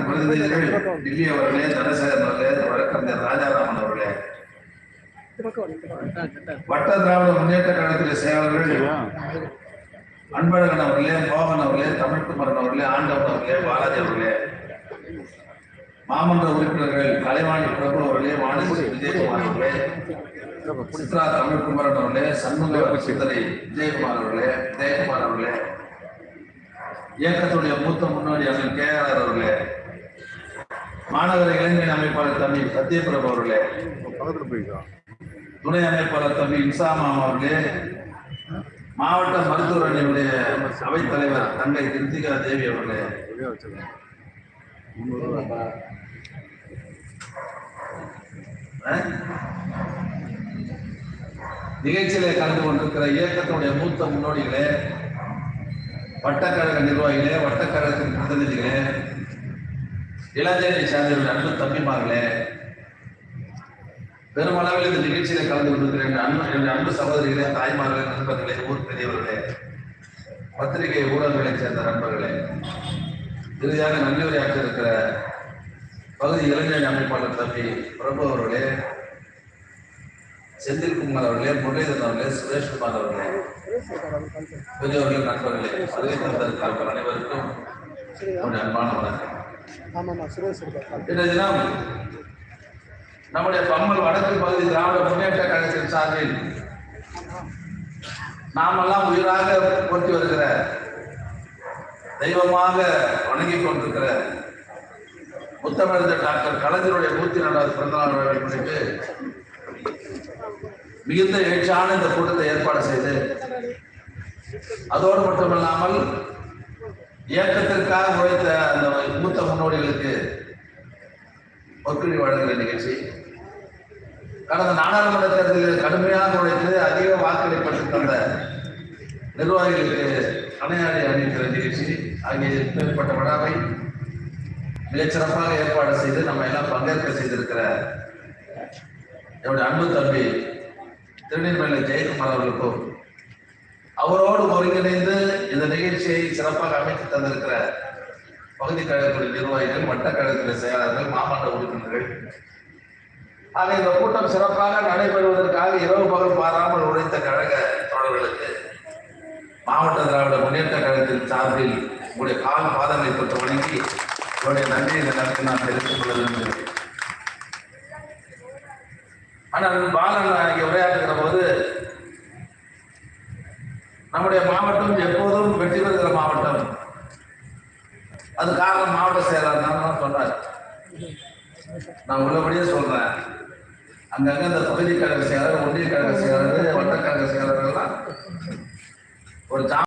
கழகத்தின் பிரதிநிதிகள் டில்லி அவர்களே தனசேகர் அவர்களே வழக்கறிஞர் ராஜாராமன் அவர்களே. வட்ட திராவிட முன்னேற்ற கழகத்திലെ செயலாளர்கள் அன்பழகன் அவர்களே மோகன் அவர்களே தமிழ்குமரன் அவர்களே ஆண்டவன் அவர்களே பாலாஜி அவர்களே. மாமன்ற உறுப்பினர்கள் கலைவாணி பிரபு அவர்களே வாணிபுரி விஜயகுமார் அவர்களே. சித்ரா தமிழ்குமரன் அவர்களே சண்முக சுந்தரி விஜயகுமார் அவர்களே விஜயகுமார் அவர்களே. இயக்கத்துடைய மூத்த முன்னோடி அண்ணன் கே ஆர் மாநகர இளைஞர் அமைப்பாளர் தம்பி சத்யபிரபு அவர்களே. துணை அமைப்பாளர் தம்பி இன்சாமாம் அவர்களே. மாவட்ட மருத்துவர் அணியுடைய அவைத் தலைவர் தங்கை கிருத்திகா தேவி அவர்களே. வச்சிருக்கேன் நிகழ்ச்சியிலே கலந்து கொண்டிருக்கிற இயக்கத்தினுடைய மூத்த முன்னோடிகளே வட்டக்கழக நிர்வாகிகளே வட்டக்கழகத்தின் பிரதிநிதிகளே இளஞ்சேரி சார்ந்த அன்பு தம்பிமார்களே பெருமளவில் இந்த நிகழ்ச்சியில கலந்து கொண்டிருக்கிற என் அன்பு என் அன்பு சகோதரிகளே தாய்மார்களே நண்பர்களே ஊர் பெரியவர்களே பத்திரிகை ஊடகங்களை சேர்ந்த நண்பர்களே இறுதியாக நன்றி இருக்கிற பகுதி இளைஞர் அமைப்பாளர் தம்பி பிரபு அவர்களே செந்தில்குமார் அவர்களே முரளிதரன் அவர்களே சுரேஷ்குமார் அவர்களே பெரியவர்களே நண்பர்களே வருகை அனைவருக்கும் அன்பான வணக்கம். ஆமாம்மா சுரேஷ் இருக்கார். தினம் நம்முடைய பம்மல் வடக்கு பகுதி திராவிட முன்னேற்ற கழகத்தின் சார்பில் நாமெல்லாம் உயிராக போட்டி வருகிற தெய்வமாக வணங்கிக் கொண்டிருக்கிற முத்தமிழர் டாக்டர் கலைஞருடைய நூத்தி ரெண்டாவது பிறந்தநாள் விழாவை முன்னிட்டு மிகுந்த எழுச்சியான இந்த கூட்டத்தை ஏற்பாடு செய்து அதோடு மட்டுமில்லாமல் இயக்கத்திற்காக உழைத்த கோடிகளுக்கு மூத்த வழங்குகிற நிகழ்ச்சி. கடந்த நாடாளுமன்ற தேர்தலில் கடுமையாக உழைத்து அதிக வாக்களிப்பட்டு தந்த நிர்வாகிகளுக்கு அணையாடி அணிவிக்கிற நிகழ்ச்சி. ஆகிய மேற்பட்ட விழாவை மிகச்சிறப்பாக ஏற்பாடு செய்து நம்ம எல்லாம் பங்கேற்க செய்திருக்கிற என்னுடைய அன்பு தம்பி திருநெல்வேலி ஜெயக்குமார் அவர்களுக்கும் அவரோடு ஒருங்கிணைந்து இந்த நிகழ்ச்சியை சிறப்பாக அமைத்து தந்திருக்கிற பகுதி கழகத்துடைய நிர்வாகிகள் வட்ட கழகத்துடைய செயலாளர்கள் மாமன்ற உறுப்பினர்கள். ஆக இந்த கூட்டம் சிறப்பாக நடைபெறுவதற்காக இரவு பகல் பாராமல் உழைத்த கழக தோழர்களுக்கு மாவட்ட திராவிட முன்னேற்ற கழகத்தின் சார்பில் உங்களுடைய கால் பாதங்களை பற்றி வணங்கி உங்களுடைய நன்றியை இந்த நேரத்தில் நான் தெரிவித்துக் கொள்ள விரும்புகிறேன். ஆனால் பாலன் இங்கே உரையாற்றுகிற போது நம்முடைய மாவட்டம் எப்போதும் வெற்றி பெறுகிற மாவட்டம். அது காரணம் மாவட்ட செயலாளர் தான் சொன்னார் நான் உள்ளபடியே சொல்றேன். அங்கங்க இந்த பகுதி கழக செயலாளர் ஒன்றிய கழக செயலாளர் வட்ட கழக எல்லாம் ஒரு